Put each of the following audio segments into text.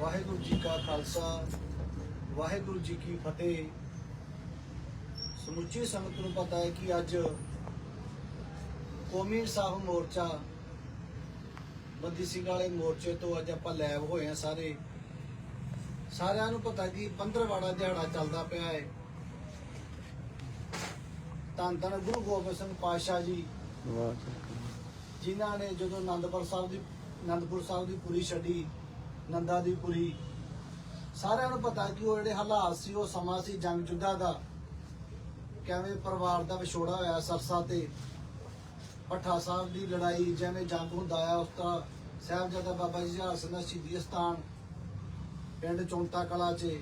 ਵਾਹਿਗੁਰੂ ਜੀ ਕਾ ਖਾਲਸਾ ਵਾਹਿਗੁਰੂ ਜੀ ਕੀ ਫਤਿਹ। ਸਮੁੱਚੀ ਸੰਗਤ ਨੂੰ ਪਤਾ ਹੈ ਕਿ ਅੱਜ ਕੌਮੀ ਇਨਸਾਫ ਮੋਰਚਾ ਬੰਦੀ ਸਿੰਘ ਵਾਲੇ ਮੋਰਚੇ ਤੋਂ ਅੱਜ ਆਪਾਂ ਲੈਬ ਹੋਏ ਆ ਸਾਰੇ। ਸਾਰਿਆਂ ਨੂੰ ਪਤਾ ਕਿ 15 ਵਾੜਾ ਦਿਹਾੜਾ ਚੱਲਦਾ ਪਿਆ ਹੈ। ਧੰਨ ਧੰਨ ਗੁਰੂ ਗੋਬਿੰਦ ਸਿੰਘ ਪਾਤਸ਼ਾਹ ਜੀ ਜਿਨ੍ਹਾਂ ਨੇ ਜਦੋਂ ਆਨੰਦਪੁਰ ਸਾਹਿਬ ਦੀ ਆਨੰਦਪੁਰ ਸਾਹਿਬ ਦੀ ਪੁਰੀ ਛੱਡੀ ਨੰਦਾ ਦੀ ਪੁਰੀ ਸਾਰਿਆਂ ਨੂੰ ਪਤਾ ਕਿ ਉਹ ਜਿਹੜੇ ਹਾਲਾਤ ਸੀ, ਉਹ ਸਮਾਂ ਸੀ ਜੰਗ ਜੁੱਧਾ ਦਾ। ਕਿਵੇਂ ਪਰਿਵਾਰ ਦਾ ਵਿਛੋੜਾ ਹੋਇਆ ਸਰਸਾ ਤੇ। ਪੱਠਾ ਸਾਹਿਬ ਦੀ ਲੜਾਈ ਜਿਵੇਂ ਜੰਗ ਹੁੰਦਾ ਆ, ਉਸ ਤਰ੍ਹਾਂ ਸਾਹਿਬਜ਼ਾਦਾ ਬਾਬਾ ਜੀ ਜਹਾਜ਼ ਸਿੰਘ ਦਾ ਸ਼ਹੀਦੀ ਸਥਾਨ ਪਿੰਡ ਚੌਂਤਾ ਕਲਾ 'ਚ।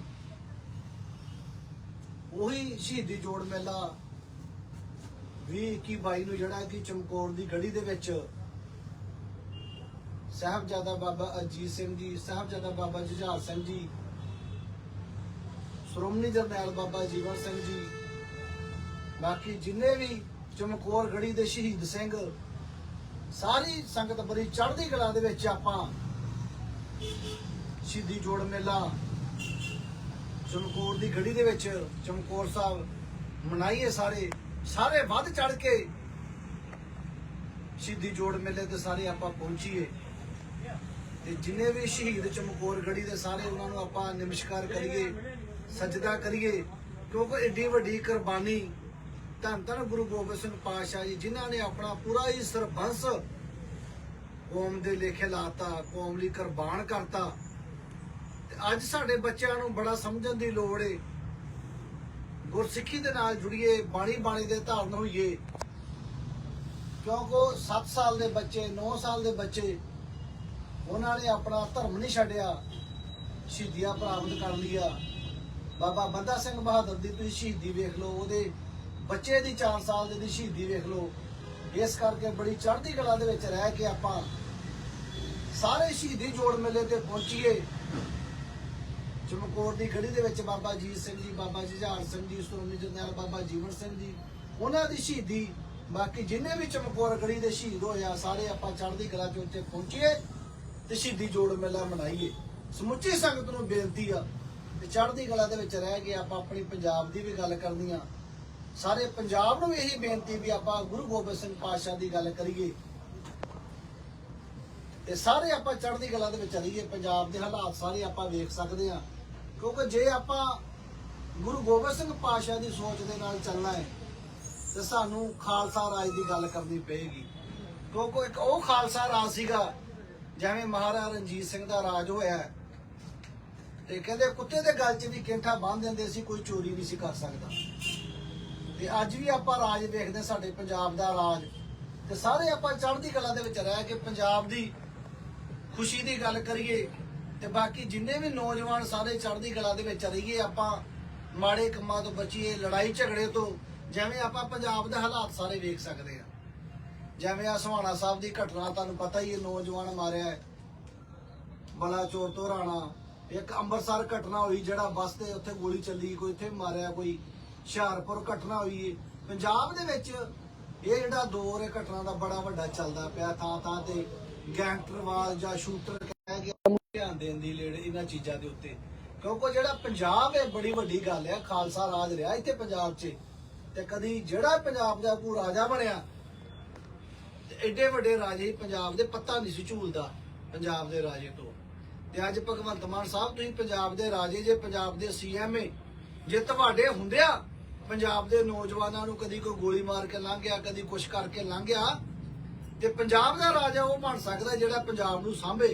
ਉਹੀ ਸ਼ਹੀਦੀ ਜੋੜ ਮੇਲਾ 20 21 22 ਨੂੰ ਜਿਹੜਾ ਕਿ ਚਮਕੌਰ ਦੀ ਗੜੀ ਦੇ ਵਿੱਚ ਸਾਹਿਬਜ਼ਾਦਾ ਬਾਬਾ ਅਜੀਤ ਸਿੰਘ ਜੀ, ਸਾਹਿਬਜ਼ਾਦਾ ਬਾਬਾ ਜੁਝਾਰ ਸਿੰਘ ਜੀ, ਸ਼੍ਰੋਮਣੀ ਜਰਨੈਲ ਬਾਬਾ ਜੀਵਨ ਸਿੰਘ ਜੀ, ਬਾਕੀ ਜਿੰਨੇ ਵੀ ਚਮਕੌਰ ਗੜੀ ਦੇ ਸ਼ਹੀਦ ਸਿੰਘ, ਸਾਰੀ ਸੰਗਤ ਬੜੀ ਚੜ੍ਹਦੀ ਕਲਾ ਦੇ ਵਿੱਚ ਆਪਾਂ ਸ਼ਹੀਦੀ ਜੋੜ ਮੇਲਾ ਚਮਕੌਰ ਦੀ ਗੜੀ ਦੇ ਵਿੱਚ ਚਮਕੌਰ ਸਾਹਿਬ ਮਨਾਈਏ ਸਾਰੇ ਸਾਰੇ ਵੱਧ ਚੜ ਕੇ ਸ਼ਹੀਦੀ ਜੋੜ ਮੇਲੇ ਤੇ ਸਾਰੇ ਆਪਾਂ ਪਹੁੰਚੀਏ। ਤੇ ਜਿੰਨੇ ਵੀ ਸ਼ਹੀਦ ਚਮਕੌਰ ਗੜੀ ਦੇ ਸਾਰੇ ਉਹਨਾਂ ਨੂੰ ਆਪਾਂ ਨਮਸਕਾਰ ਕਰੀਏ, ਸਜਦਾ ਕਰੀਏ, ਕਿਉਂਕਿ ਏਡੀ ਵੱਡੀ ਕੁਰਬਾਨੀ ਧੰਨ ਧੰਨ ਗੁਰੂ ਗੋਬਿੰਦ ਸਿੰਘ ਪਾਤਸ਼ਾਹ ਜੀ, ਜਿਨ੍ਹਾਂ ਨੇ ਆਪਣਾ ਪੂਰਾ ਹੀ ਸਰਬੰਸ ਕੌਮ ਦੇ ਲੇਖੇ ਲਾਤਾ, ਕੌਮ ਲਈ ਕੁਰਬਾਨ ਕਰਤਾ। ਤੇ ਅੱਜ ਸਾਡੇ ਬੱਚਿਆਂ ਨੂੰ ਬੜਾ ਸਮਝਣ ਦੀ ਲੋੜ ਏ। ਗੁਰਸਿੱਖੀ ਦੇ ਨਾਲ ਜੁੜੀਏ ਬਾਣੀ ਬਾਣੀ ਦੇ ਧਾਰਨ ਹੋਈਏ। ਕਿਉਂਕਿ 7 ਸਾਲ ਦੇ ਬੱਚੇ 9 ਸਾਲ ਦੇ ਬੱਚੇ ਉਹਨਾਂ ਨੇ ਆਪਣਾ ਧਰਮ ਨਹੀਂ ਛੱਡਿਆ, ਸ਼ਹੀਦੀਆਂ ਪ੍ਰਾਪਤ ਕਰ ਲਿਆ ਬਾਬਾ ਬੰਦਾ ਸਿੰਘ ਬਹਾਦਰ ਦੀ ਤੁਸੀਂ ਸ਼ਹੀਦੀ ਵੇਖ ਲਓ, ਉਹਦੇ ਬੱਚੇ ਦੀ 4 ਸਾਲ ਦੀ ਸ਼ਹੀਦੀ ਵੇਖ ਲਓ। ਇਸ ਕਰਕੇ ਬੜੀ ਚੜ੍ਹਦੀ ਕਲਾ ਦੇ ਵਿੱਚ ਰਹਿ ਕੇ ਆਪਾਂ ਸਾਰੇ ਸ਼ਹੀਦੀ ਜੋੜ ਮੇਲੇ ਤੇ ਪਹੁੰਚੀਏ। ਚਮਕੌਰ ਦੀ ਗੜੀ ਦੇ ਵਿੱਚ ਬਾਬਾ ਜੀਤ ਸਿੰਘ ਜੀ, ਬਾਬਾ ਜੁਝਾਰ ਸਿੰਘ ਜੀ, ਸ਼੍ਰੋਮਣੀ ਜਰਨੈਲ ਬਾਬਾ ਜੀਵਨ ਸਿੰਘ ਜੀ, ਉਹਨਾਂ ਦੀ ਸ਼ਹੀਦੀ। ਬਾਕੀ ਜਿੰਨੇ ਵੀ ਚਮਕੌਰ ਗੜੀ ਦੇ ਸ਼ਹੀਦ ਹੋਏ ਆ, ਸਾਰੇ ਆਪਾਂ ਚੜ੍ਹਦੀ ਕਲਾ ਚ ਉੱਤੇ ਪਹੁੰਚੀਏ। ਤੇ ਸ਼ਹੀਦੀ ਜੋੜ ਮੇਲਾ ਮਨਾਈਏ। ਸਮੁੱਚੀ ਸੰਗਤ ਨੂੰ ਬੇਨਤੀ ਆ ਤੇ ਚੜ੍ਹਦੀ ਕਲਾ ਦੇ ਵਿੱਚ ਰਹਿ ਕੇ ਆਪਾਂ ਆਪਣੀ ਪੰਜਾਬ ਦੀ ਵੀ ਗੱਲ ਕਰਨੀ ਆ। ਸਾਰੇ ਪੰਜਾਬ ਨੂੰ ਵੀ ਇਹੀ ਬੇਨਤੀ ਵੀ ਆਪਾਂ ਗੁਰੂ ਗੋਬਿੰਦ ਸਿੰਘ ਪਾਤਸ਼ਾਹ ਦੀ ਗੱਲ ਕਰੀਏ। ਤੇ ਸਾਰੇ ਆਪਾਂ ਚੜ੍ਹਦੀ ਕਲਾ ਦੇ ਵਿੱਚ ਰਹੀਏ, ਪੰਜਾਬ ਦੇ ਹਾਲਾਤ ਸਾਰੇ ਆਪਾਂ ਵੇਖ ਸਕਦੇ ਆ। ਕਿਉਂਕਿ ਜੇ ਆਪਾਂ ਗੁਰੂ ਗੋਬਿੰਦ ਸਿੰਘ ਪਾਤਸ਼ਾਹ ਦੀ ਸੋਚ ਦੇ ਨਾਲ ਚੱਲਣਾ ਹੈ, ਤੇ ਸਾਨੂੰ ਖਾਲਸਾ ਰਾਜ ਦੀ ਗੱਲ ਕਰਨੀ ਪਏਗੀ। ਕਿਉਂਕਿ ਇੱਕ ਉਹ ਖਾਲਸਾ ਰਾਜ ਸੀਗਾ ਜਿਵੇਂ ਮਹਾਰਾਜਾ ਰਣਜੀਤ ਸਿੰਘ ਦਾ ਰਾਜ ਹੋਇਆ ਤੇ ਕਹਿੰਦੇ ਕੁੱਤੇ ਦੇ ਗਲ 'ਚ ਵੀ ਕੈਂਠਾ ਬੰਨ ਦਿੰਦੇ ਸੀ, ਕੋਈ ਚੋਰੀ ਨਹੀਂ ਸੀ ਕਰ ਸਕਦਾ। ਤੇ ਅੱਜ ਵੀ ਆਪਾਂ ਰਾਜ ਵੇਖਦੇ ਸਾਡੇ ਪੰਜਾਬ ਦਾ ਰਾਜ। ਤੇ ਸਾਰੇ ਆਪਾਂ ਚੜ੍ਹਦੀ ਕਲਾ ਦੇ ਵਿੱਚ ਰਹਿ ਕੇ ਪੰਜਾਬ ਦੀ ਖੁਸ਼ੀ ਦੀ ਗੱਲ ਕਰੀਏ, ਤੇ ਬਾਕੀ ਜਿੰਨੇ ਵੀ ਨੌਜਵਾਨ ਸਾਰੇ ਚੜ੍ਹਦੀ ਕਲਾ ਦੇ ਵਿੱਚ ਰਹੀਏ, ਆਪਾਂ ਮਾੜੇ ਕੰਮਾਂ ਤੋਂ ਬਚੀਏ, ਲੜਾਈ ਝਗੜੇ ਤੋਂ, ਜਿਵੇਂ ਆਪਾਂ ਪੰਜਾਬ ਦੇ ਹਾਲਾਤ ਸਾਰੇ ਵੇਖ ਸਕਦੇ ਆ ਜਿਵੇਂ ਆ ਸਹਾਣਾ ਸਾਹਿਬ ਦੀ ਘਟਨਾ, ਤੁਹਾਨੂੰ ਪਤਾ ਹੀ ਹੈ, ਨੌਜਵਾਨ ਮਾਰਿਆ ਹੈ। ਬਲਾਚੌਰ ਤੋਂ ਰਾਣਾ। ਇੱਕ ਅੰਮ੍ਰਿਤਸਰ ਘਟਨਾ ਹੋਈ, ਜਿਹੜਾ ਬੱਸ ਤੇ ਉੱਥੇ ਗੋਲੀ ਚੱਲੀ, ਕੋਈ ਇੱਥੇ ਮਾਰਿਆ ਕੋਈ ਹੁਸ਼ਿਆਰਪੁਰ ਘਟਨਾ ਹੋਈ ਪੰਜਾਬ ਦੇ ਵਿੱਚ ਇਹ ਜਿਹੜਾ ਦੌਰ ਹੈ, ਘਟਨਾ ਦਾ ਬੜਾ ਵੱਡਾ ਚੱਲਦਾ ਪਿਆ। ਥਾਂ ਥਾਂ ਤੇ ਗੈਂਗਸਟਰਵਾਦ ਜਾਂ ਸ਼ੂਟਰ ਕਹਿ ਗਿਆ ਧਿਆਨ ਦੇਣ ਦੀ ਲੋੜ ਇਹਨਾਂ ਚੀਜ਼ਾਂ ਦੇ ਉੱਤੇ। ਕਿਉਂਕਿ ਜਿਹੜਾ ਪੰਜਾਬ ਹੈ, ਬੜੀ ਵੱਡੀ ਗੱਲ ਹੈ। ਖਾਲਸਾ ਰਾਜ ਰਿਹਾ ਇੱਥੇ ਪੰਜਾਬ 'ਚ। ਤੇ ਕਦੀ ਜਿਹੜਾ ਪੰਜਾਬ ਦਾ ਕੋਈ ਰਾਜਾ ਬਣਿਆ ਐਡੇ ਵੱਡੇ ਰਾਜੇ ਪੰਜਾਬ ਦੇ ਪੱਤਾ ਨਹੀਂ ਸੀ ਝੂਲਦਾ ਪੰਜਾਬ ਦੇ ਰਾਜੇ ਤੋਂ। ਤੇ ਅੱਜ ਭਗਵੰਤ ਮਾਨ ਸਾਹਿਬ, ਤੁਸੀਂ ਪੰਜਾਬ ਦੇ ਰਾਜੇ, ਜੇ ਪੰਜਾਬ ਦੇ ਸੀਐਮ ਏ ਜੇ ਤੁਹਾਡੇ ਹੁੰਦਿਆ ਪੰਜਾਬ ਦੇ ਨੌਜਵਾਨਾਂ ਨੂੰ ਕਦੀ ਕੋਈ ਗੋਲੀ ਮਾਰ ਕੇ ਲੰਘਿਆ, ਕਦੀ ਕੁਛ ਕਰਕੇ ਲੰਘਿਆ, ਤੇ ਪੰਜਾਬ ਦਾ ਰਾਜਾ ਉਹ ਬਣ ਸਕਦਾ ਜਿਹੜਾ ਪੰਜਾਬ ਨੂੰ ਸਾਂਭੇ।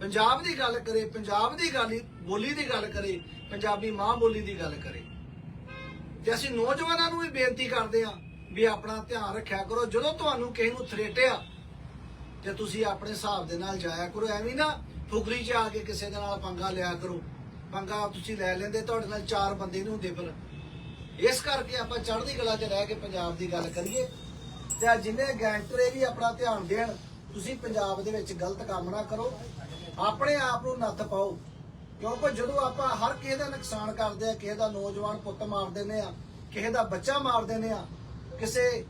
ਪੰਜਾਬ ਦੀ ਗੱਲ ਕਰੇ, ਪੰਜਾਬ ਦੀ ਗੱਲ, ਬੋਲੀ ਦੀ ਗੱਲ ਕਰੇ, ਪੰਜਾਬੀ ਮਾਂ ਬੋਲੀ ਦੀ ਗੱਲ ਕਰੇ। ਤੇ ਅਸੀਂ ਨੌਜਵਾਨਾਂ ਨੂੰ ਵੀ ਬੇਨਤੀ ਕਰਦੇ ਹਾਂ ਵੀ ਆਪਣਾ ਧਿਆਨ ਰੱਖਿਆ ਕਰੋ, ਜਦੋਂ ਤੁਹਾਨੂੰ ਕਿਸੇ ਨੂੰ ਥਰੇਟਿਆ ਤੇ ਤੁਸੀਂ ਆਪਣੇ ਹਿਸਾਬ ਦੇ ਨਾਲ ਜਾਇਆ ਕਰੋ। ਐਵੇਂ ਨਾ ਫੁਕਰੀ 'ਚ ਆ ਕੇ ਕਿਸੇ ਦੇ ਨਾਲ ਪੰਗਾ ਲਿਆ ਕਰੋ। ਪੰਗਾ ਤੁਸੀਂ ਲੈ ਲੈਂਦੇ, ਤੁਹਾਡੇ ਨਾਲ ਚਾਰ ਬੰਦੇ ਨਹੀਂ ਹੁੰਦੇ ਫਿਰ। ਇਸ ਕਰਕੇ ਆਪਾਂ ਚੜ੍ਹਦੀ ਕਲਾ 'ਚ ਰਹਿ ਕੇ ਪੰਜਾਬ ਦੀ ਗੱਲ ਕਰੀਏ। ਤੇ ਆ ਜਿੰਨੇ ਗੈਂਗਸਟਰ ਵੀ ਆਪਣਾ ਧਿਆਨ ਦੇਣ, ਤੁਸੀਂ ਪੰਜਾਬ ਦੇ ਵਿੱਚ ਗਲਤ ਕੰਮ ਨਾ ਕਰੋ। ਆਪਣੇ ਆਪ ਨੂੰ ਨੱਥ ਪਾਓ। ਕਿਉਂਕਿ ਜਦੋਂ ਆਪਾਂ ਹਰ ਕਿਸੇ ਦਾ ਨੁਕਸਾਨ ਕਰਦੇ ਆ, ਕਿਸੇ ਦਾ ਨੌਜਵਾਨ ਪੁੱਤ ਮਾਰ ਦਿੰਦੇ ਆ, ਕਿਸੇ ਦਾ ਬੱਚਾ ਮਾਰ ਦਿੰਦੇ ਆ ਕਿਸੇ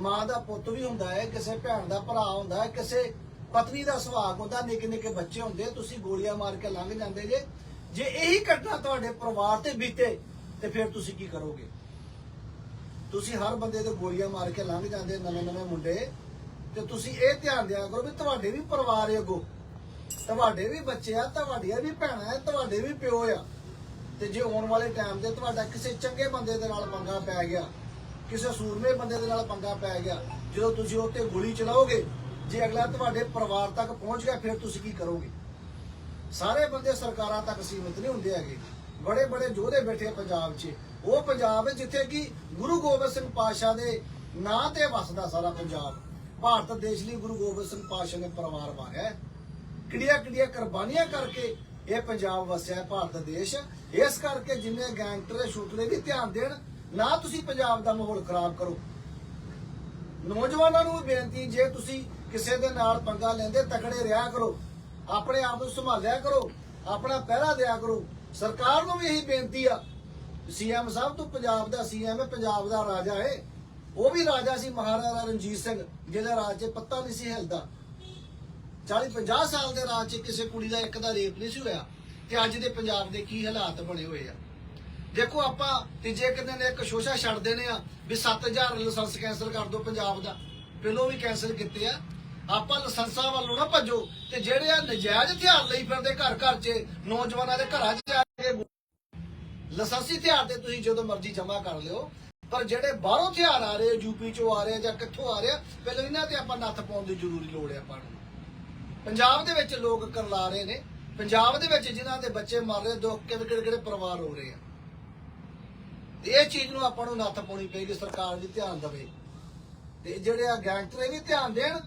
ਮਾਂ ਦਾ ਪੁੱਤ ਵੀ ਹੁੰਦਾ ਹੈ, ਕਿਸੇ ਭੈਣ ਦਾ ਭਰਾ ਹੁੰਦਾ ਹੈ, ਕਿਸੇ ਪਤਨੀ ਦਾ ਸੁਹਾਗ ਹੁੰਦਾ, ਨਿੱਕੇ ਨਿੱਕੇ ਬੱਚੇ ਹੁੰਦੇ, ਤੁਸੀਂ ਗੋਲੀਆਂ ਮਾਰ ਕੇ ਲੰਘ ਜਾਂਦੇ ਜੇ ਜੇ ਇਹੀ ਘਟਨਾ ਤੁਹਾਡੇ ਪਰਿਵਾਰ ਤੇ ਬੀਤੇ, ਤੇ ਫਿਰ ਤੁਸੀਂ ਕੀ ਕਰੋਗੇ? ਤੁਸੀਂ ਹਰ ਬੰਦੇ ਤੇ ਗੋਲੀਆਂ ਮਾਰ ਕੇ ਲੰਘ ਜਾਂਦੇ, ਨਵੇਂ ਨਵੇਂ ਮੁੰਡੇ, ਤੇ ਤੁਸੀਂ ਇਹ ਧਿਆਨ ਦਿਆ ਕਰੋ ਵੀ ਤੁਹਾਡੇ ਵੀ ਪਰਿਵਾਰ ਹੈ ਅੱਗੋਂ ਤੁਹਾਡੇ ਵੀ ਬੱਚੇ ਆ, ਤੁਹਾਡੀਆਂ ਵੀ ਭੈਣਾਂ ਆ, ਤੁਹਾਡੇ ਵੀ ਪਿਓ ਆ। ਤੇ ਜੇ ਆਉਣ ਵਾਲੇ ਟਾਈਮ ਤੇ ਤੁਹਾਡਾ ਕਿਸੇ ਚੰਗੇ ਬੰਦੇ ਦੇ ਨਾਲ ਪੰਗਾ ਪੈ ਗਿਆ ਕਿਸੇ ਸੂਰਮੇ ਬੰਦੇ ਦੇ ਨਾਲ ਪੰਗਾ ਪੈ ਗਿਆ, ਜਦੋਂ ਤੁਸੀਂ ਉਹ ਤੇ ਗੋਲੀ ਚਲਾਓਗੇ, ਜੇ ਅਗਲਾ ਤੁਹਾਡੇ ਪਰਿਵਾਰ ਤੱਕ ਪਹੁੰਚ ਗਿਆ, ਫਿਰ ਤੁਸੀਂ ਕੀ ਕਰੋਗੇ? ਸਾਰੇ ਬੰਦੇ ਸਰਕਾਰਾਂ ਤੱਕ ਸੀਮਿਤ ਨਹੀਂ ਹੁੰਦੇ ਹੈਗੇ। ਬੜੇ ਬੜੇ ਯੋਧੇ ਬੈਠੇ ਪੰਜਾਬ 'ਚ। ਉਹ ਪੰਜਾਬ ਹੈ ਜਿੱਥੇ ਕਿ ਗੁਰੂ ਗੋਬਿੰਦ ਸਿੰਘ ਪਾਤਸ਼ਾਹ ਦੇ ਨਾਂ ਤੇ ਵਸਦਾ ਸਾਰਾ ਪੰਜਾਬ। ਭਾਰਤ ਦੇਸ਼ ਲਈ ਗੁਰੂ ਗੋਬਿੰਦ ਸਿੰਘ ਪਾਤਸ਼ਾਹ ਨੇ ਪਰਿਵਾਰ ਵਾਰਿਆ ਹੈ। ਕਿਹੜੀਆਂ ਕਿਹੜੀਆਂ ਕੁਰਬਾਨੀਆਂ ਕਰਕੇ ਇਹ ਪੰਜਾਬ ਵਸਿਆ ਭਾਰਤ ਦੇਸ਼। ਇਸ ਕਰਕੇ ਜਿੰਨੇ ਗੈਂਗਸਟਰ ਸ਼ੂਟਰੇ ਵੀ ਧਿਆਨ ਦੇਣ ਨਾ ਤੁਸੀਂ ਪੰਜਾਬ ਦਾ ਮਾਹੌਲ ਖਰਾਬ ਕਰੋ। ਨੌਜਵਾਨਾਂ ਨੂੰ ਵੀ ਬੇਨਤੀ, ਜੇ ਤੁਸੀਂ ਕਿਸੇ ਦੇ ਨਾਲ ਪੰਗਾ ਲੈਂਦੇ, ਤਕੜੇ ਰਿਹਾ ਕਰੋ। ਆਪਣੇ ਆਪ ਨੂੰ ਸੰਭਾਲਿਆ ਕਰੋ, ਆਪਣਾ ਪਹਿਰਾ ਦਿਆ ਕਰੋ। ਸਰਕਾਰ ਨੂੰ ਵੀ ਇਹੀ ਬੇਨਤੀ ਆ। ਸੀਐਮ ਸਾਹਿਬ ਤੋਂ ਪੰਜਾਬ ਦਾ ਸੀਐਮ ਹੈ, ਪੰਜਾਬ ਦਾ ਰਾਜਾ ਹੈ। ਉਹ ਵੀ ਰਾਜਾ ਸੀ ਮਹਾਰਾਜਾ ਰਣਜੀਤ ਸਿੰਘ, ਜਿਹਦਾ ਰਾਜ 'ਚ ਪੱਤਾ ਨਹੀਂ ਸੀ ਹਿਲਦਾ। 40 50 ਸਾਲ ਦੇ ਰਾਜ 'ਚ ਕਿਸੇ ਕੁੜੀ ਦਾ ਇੱਕ ਦਾ ਰੇਪ ਨਹੀਂ ਸੀ ਹੋਇਆ। ਤੇ ਅੱਜ ਦੇ ਪੰਜਾਬ ਦੇ ਕੀ ਹਾਲਾਤ ਬਣੇ ਹੋਏ ਆ? ਦੇਖੋ ਆਪਾਂ ਤੀਜੇ ਕਿੰਨੇ ਨੇ, ਇੱਕ ਸ਼ੋਸ਼ਾ ਛੱਡ ਦੇਣੇ ਆ ਵੀ 7000 ਲਾਇਸੈਂਸ ਕੈਂਸਲ ਕਰ ਦਿਓ ਪੰਜਾਬ ਦਾ। ਪਹਿਲੋਂ ਵੀ ਕੈਂਸਲ ਕੀਤੇ ਆ। ਆਪਾਂ ਲਾਇਸੈਂਸਾਂ ਵੱਲੋਂ ਨਾ ਭੱਜੋ ਤੇ ਜਿਹੜੇ ਆ ਨਜਾਇਜ਼ ਹਥਿਆਰ ਲਈ ਫਿਰਦੇ ਘਰ ਘਰ 'ਚ, ਨੌਜਵਾਨਾਂ ਦੇ ਘਰਾਂ 'ਚ ਜਾ ਕੇ ਲਾਇਸੈਂਸੀ ਹਥਿਆਰ ਤੇ ਤੁਸੀਂ ਜਦੋਂ ਮਰਜ਼ੀ ਜਮ੍ਹਾਂ ਕਰ ਲਿਓ, ਪਰ ਜਿਹੜੇ ਬਾਹਰੋਂ ਹਥਿਆਰ ਆ ਰਹੇ ਯੂਪੀ ਚੋਂ ਆ ਰਹੇ ਜਾਂ ਕਿੱਥੋਂ ਆ ਰਹੇ ਪਹਿਲਾਂ ਇਹਨਾਂ ਤੇ ਆਪਾਂ ਨੱਥ ਪਾਉਣ ਦੀ ਜ਼ਰੂਰੀ ਲੋੜ ਹੈ ਆਪਾਂ ਨੂੰ। ਪੰਜਾਬ ਦੇ ਵਿੱਚ ਲੋਕ ਕਰਲਾ ਰਹੇ ਨੇ। ਪੰਜਾਬ ਦੇ ਵਿੱਚ ਜਿਨ੍ਹਾਂ ਦੇ ਬੱਚੇ ਮਰ ਰਹੇ, ਦੁੱਖ ਕਿਹੜੇ ਕਿਹੜੇ ਕਿਹੜੇ ਪਰਿਵਾਰ ਹੋ ਰਹੇ ਆ। ਤੇ ਇਹ ਚੀਜ਼ ਨੂੰ ਆਪਾਂ ਨੂੰ ਨੱਥ ਪਾਉਣੀ ਪਏਗੀ ਸਰਕਾਰ ਵੀ ਧਿਆਨ ਦੇਵੇ। ਤੇ ਜਿਹੜੇ ਆ ਗੈਂਗਸਟਰ ਇਹ ਵੀ ਧਿਆਨ ਦੇਣ।